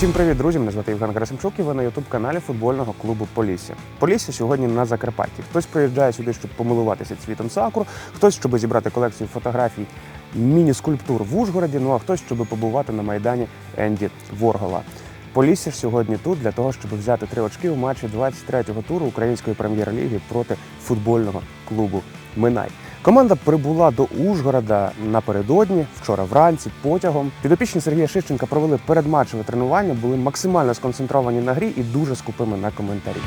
Усім привіт, друзі! Мене звати Євген Герасимчук і ви на ютуб-каналі футбольного клубу Полісся. Полісся сьогодні на Закарпатті. Хтось приїжджає сюди, щоб помилуватися цвітом сакур, хтось, щоб зібрати колекцію фотографій міні-скульптур в Ужгороді, ну а хтось, щоб побувати на майдані Енді Воргола. Полісся сьогодні тут для того, щоб взяти три очки у матчі 23-го туру української прем'єр-ліги проти футбольного клубу Минай. Команда прибула до Ужгорода напередодні, вчора вранці, потягом. Підопічні Сергія Шищенка провели передматчеве тренування, були максимально сконцентровані на грі і дуже скупими на коментарі.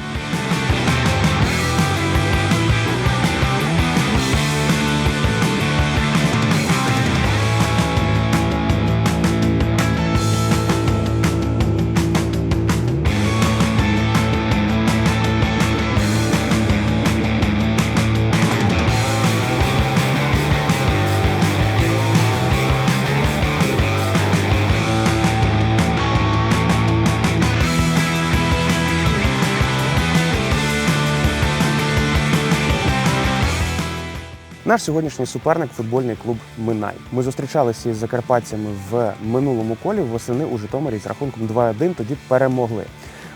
Наш сьогоднішній суперник футбольний клуб Минай. Ми зустрічалися із закарпатцями в минулому колі восени у Житомирі з рахунком 2-1, тоді перемогли.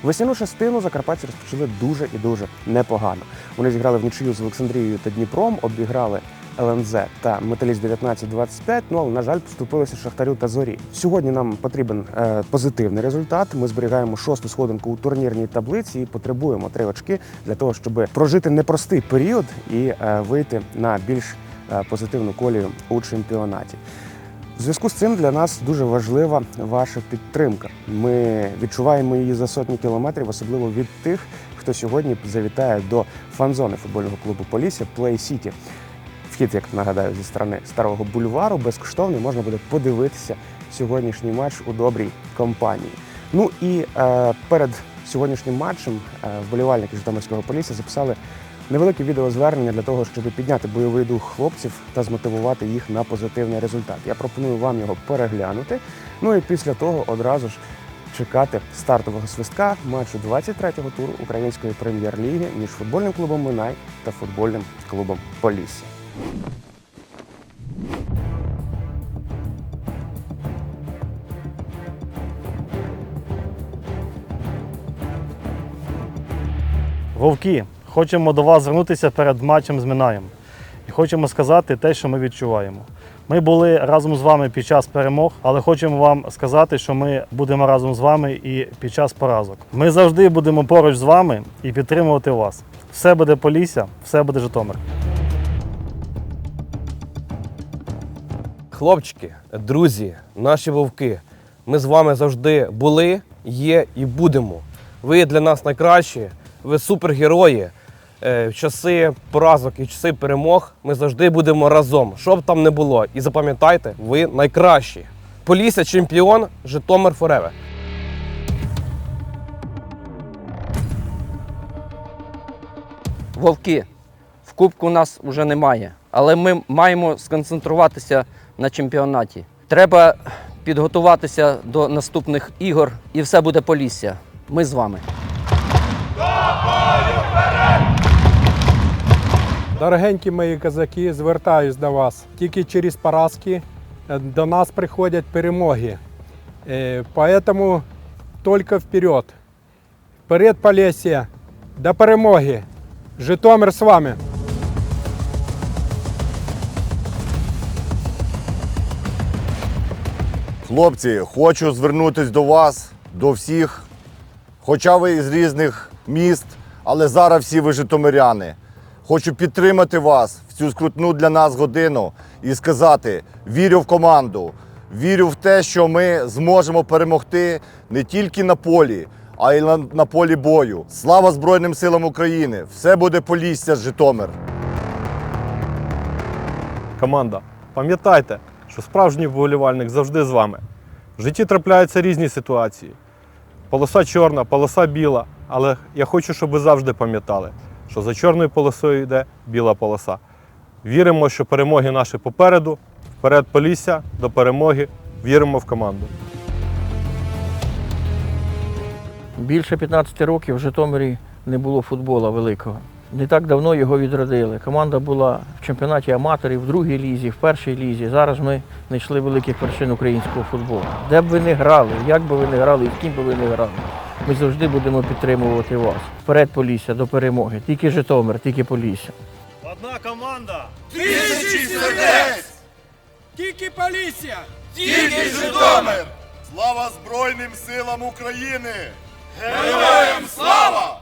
Весняну частину закарпатці розпочали дуже і дуже непогано. Вони зіграли в нічию з Олександрією та Дніпром, обіграли ЛНЗ та Металіст 19-25, Ну але на жаль, поступилися Шахтарю та Зорі. Сьогодні нам потрібен е, позитивний результат. Ми зберігаємо шосту сходинку у турнірній таблиці і потребуємо три очки для того, щоб прожити непростий період і е, вийти на більш е, позитивну колію у чемпіонаті. В зв'язку з цим для нас дуже важлива ваша підтримка. Ми відчуваємо її за сотні кілометрів, особливо від тих, хто сьогодні завітає до фан-зони футбольного клубу Полісся Play City. Вхід, як нагадаю, зі сторони старого бульвару безкоштовний можна буде подивитися сьогоднішній матч у добрій компанії. Ну і е, перед сьогоднішнім матчем е, вболівальники Житомирського Полісся записали невелике відеозвернення для того, щоб підняти бойовий дух хлопців та змотивувати їх на позитивний результат. Я пропоную вам його переглянути. Ну і після того одразу ж чекати стартового свистка матчу 23-го туру української прем'єр-ліги між футбольним клубом Минай та футбольним клубом Полісся. Вовки, хочемо до вас звернутися перед матчем з Минаєм. І хочемо сказати те, що ми відчуваємо. Ми були разом з вами під час перемог, але хочемо вам сказати, що ми будемо разом з вами і під час поразок. Ми завжди будемо поруч з вами і підтримувати вас. Все буде Полісся, все буде Житомир. Хлопчики, друзі, наші вовки, ми з вами завжди були, є і будемо. Ви для нас найкращі, ви супергерої. Е, В часи поразок і часи перемог ми завжди будемо разом, що б там не було. І запам'ятайте, ви найкращі. Полісся чемпіон, Житомир Фореве. Вовки. В кубку нас вже немає, але ми маємо сконцентруватися на чемпіонаті. Треба підготуватися до наступних ігор, і все буде Полісся. Ми з вами. Дорогенькі мої козаки, звертаюсь до вас. Тільки через поразки е, до нас приходять перемоги. Е, Поэтому тільки вперед. Вперед Полісся. До перемоги. Житомир з вами. Хлопці, хочу звернутися до вас, до всіх. Хоча ви із різних міст, але зараз всі ви житомиряни. Хочу підтримати вас в цю скрутну для нас годину і сказати: вірю в команду, вірю в те, що ми зможемо перемогти не тільки на полі, а й на, на полі бою. Слава Збройним силам України! Все буде Полісся, Житомир! Команда, пам'ятайте, що справжній вболівальник завжди з вами. В житті трапляються різні ситуації. Полоса чорна, полоса біла. Але я хочу, щоб ви завжди пам'ятали, що за чорною полосою йде біла полоса. Віримо, що перемоги наші попереду. Вперед Полісся, до перемоги. Віримо в команду. Більше 15 років в Житомирі не було футболу великого. Не так давно його відродили. Команда була в чемпіонаті аматорів, в другій лізі, в першій лізі. Зараз ми знайшли великих вершин українського футболу. Де б ви не грали, як би ви не грали і з ким би ви не грали. Ми завжди будемо підтримувати вас. Вперед Полісся до перемоги. Тільки Житомир, тільки Полісся. Одна команда! Тільки Полісся! Слава Збройним силам України! Героям слава!